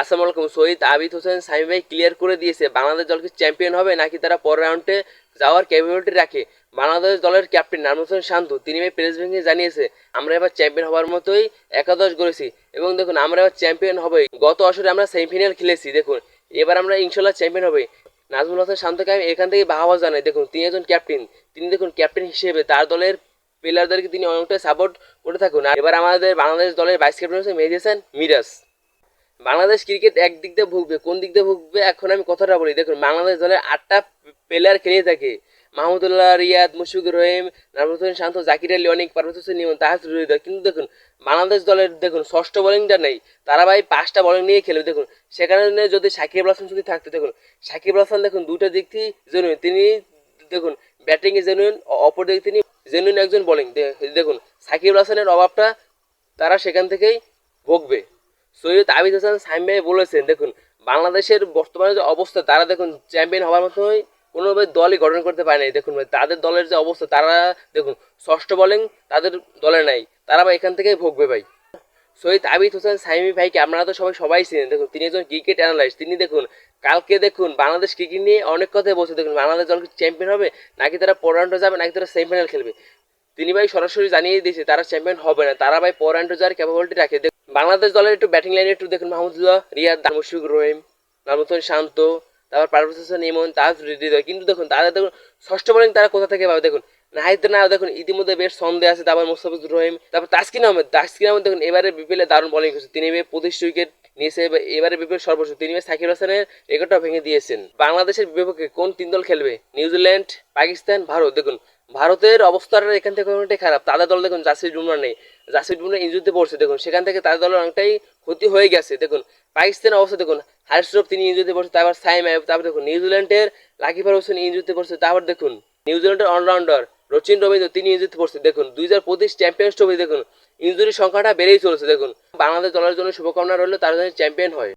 আসসালামু আলাইকুম। শহীদ আবিদ হোসেন সামি ভাই ক্লিয়ার করে দিয়েছে, বাংলাদেশ দল চ্যাম্পিয়ন হবে নাকি তারা পরের রাউন্ডে যাওয়ার ক্যাপাবিলিটি রাখে? বাংলাদেশ দলের ক্যাপ্টেন নাম হোসেন শান্ত, তিনি ভাই প্রেস ব্যাংকে জানিয়েছে, আমরা এবার চ্যাম্পিয়ন হওয়ার মতোই একাদশ গড়েছি। এবং দেখুন, আমরা এবার চ্যাম্পিয়ন হবই। গত আসরে আমরা সেমিফাইনাল খেলেছি, দেখুন। এবার আমরা ইনশাল্লাহ চ্যাম্পিয়ন হবে নাজমুল হোসেন শান্তকে আমি এখান থেকে বাহাবা জানাই, দেখুন, তিনি একজন ক্যাপ্টেন তিনি দেখুন ক্যাপ্টেন হিসেবে তার দলের প্লেয়ারদেরকে তিনি অনেকটা সাপোর্ট করে থাকুন। আর এবার আমাদের বাংলাদেশ দলের ভাইস ক্যাপ্টেন হচ্ছে মেহেদি হাসান মিরাজ। বাংলাদেশ ক্রিকেট একদিক দিয়ে ভুগবে, কোন দিক দিয়ে ভুগবে, এখন আমি কথাটা বলি। দেখুন, বাংলাদেশ দলের আটটা প্লেয়ার খেলে থাকে। মাহমুদুল্লাহ, রিয়াদ, মুশফিকুর রহিম নাজমুদ্দিন শান্ত, জাকির আলী, অনেক পারভেজ হোসেন, নিমন তাহাজ কিন্তু দেখুন, বাংলাদেশ দলের, দেখুন, ষষ্ঠ বোলিংটা নেই। তারা ভাই পাঁচটা বোলিং নিয়ে খেলবে দেখুন, সেখানে যদি সাকিব আল হাসান যদি থাকতো, দেখুন, সাকিব আল হাসান, দেখুন দুটো দিক থেকে জেনুইন তিনি, দেখুন ব্যাটিংয়ে জেনুইন অপর দিক তিনি জেনুইন একজন বোলিং দেখুন, সাকিব আল হাসানের অভাবটা তারা সেখান থেকেই ভোগবে। সৈয়দ আবিদ হাসান সাইম ভাই বলেছেন, দেখুন, বাংলাদেশের বর্তমানে যে অবস্থা, তারা দেখুন চ্যাম্পিয়ন হওয়ার মতোই কোনোভাবে দলই গঠন করতে পারে নাই। দেখুন ভাই, তাদের দলের যে অবস্থা, তারা দেখুন, ষষ্ঠ বোলিং তাদের দলে নাই। তারা ভাই এখান থেকেই ভোগবে ভাই। সৈয়দ আবিদ হোসেন সাইমি ভাইকে আপনারা তো সবাই সবাই চিনেন। দেখুন, তিনি একজন ক্রিকেট অ্যানালাইস্ট তিনি দেখুন, কালকে দেখুন, বাংলাদেশ ক্রিকেট নিয়ে অনেক কথাই বলছে। দেখুন, বাংলাদেশ দল চ্যাম্পিয়ন হবে, নাকি তারা পরান্ডে যাবে, নাকি তারা সেমিফাইনাল খেলবে। তিনি ভাই সরাসরি জানিয়ে দিয়েছে, তারা চ্যাম্পিয়ন হবে না। তারা ভাই পরান্ডে যাওয়ার ক্যাপাবিলিটি রাখে। বাংলাদেশ দলের একটু ব্যাটিং লাইনে একটু দেখুন, মাহমুদুল্লাহ, রিয়াদ মুশফিক রহিম নাজমুদ্দিন শান্ত, তারপর পারভেজ হোসেন, ইমন, তাজ, হৃদয়। কিন্তু দেখুন তাদের দেখুন, ষষ্ঠ বোলিং তারা কোথা থেকে পাবে দেখুন? নাহিদ না দেখুন, ইতিমধ্যে বেশ সন্দেহ আছে, তারপর মোস্তাফিজুর রহিম, তারপর তাসকিন আহমেদ। তাসকিন আহমেদ দেখুন, এবারে বিপিএলে দারুণ বোলিং করেছে। তিনি পঁচিশ উইকেট নিয়েছে, এবার- বিপিএল সর্বোচ্চ তিনি সাকিব হাসানের রেকর্ডটা ভেঙে দিয়েছেন। বাংলাদেশের বিপক্ষে কোন তিন দল খেলবে? New Zealand, Pakistan, Bharat. দেখুন ভারতের অবস্থাটা এখান থেকে অনেকটাই খারাপ। তাদের দল দেখুন জাসির বুমরা নেই। জাসির বুমরা ইঞ্জুরিতে পড়ছে, দেখুন। সেখান থেকে তাদের দলের অনেকটাই ক্ষতি হয়ে গেছে, দেখুন। পাকিস্তানের অবস্থা, দেখুন। হারিসরফ তিনি ইঞ্জুরিতে পড়ছে, তারপর সাইম তারপর দেখুন। নিউজিল্যান্ডের লাকিফার হোসেন ইঞ্জুরিতে পড়ছে, তারপর দেখুন। নিউজিল্যান্ডের অলরাউন্ডার রচিন রবীন্দ্র তিনি ইঞ্জুরিতে পড়ছে, দেখুন। দুই হাজার পঁচিশ চ্যাম্পিয়ন্স ট্রফি, দেখুন। ইঞ্জুরির সংখ্যাটা বেড়েই চলেছে, দেখুন। বাংলাদেশ দলের জন্য শুভকামনা রইল, তারা যেন চ্যাম্পিয়ন হয়।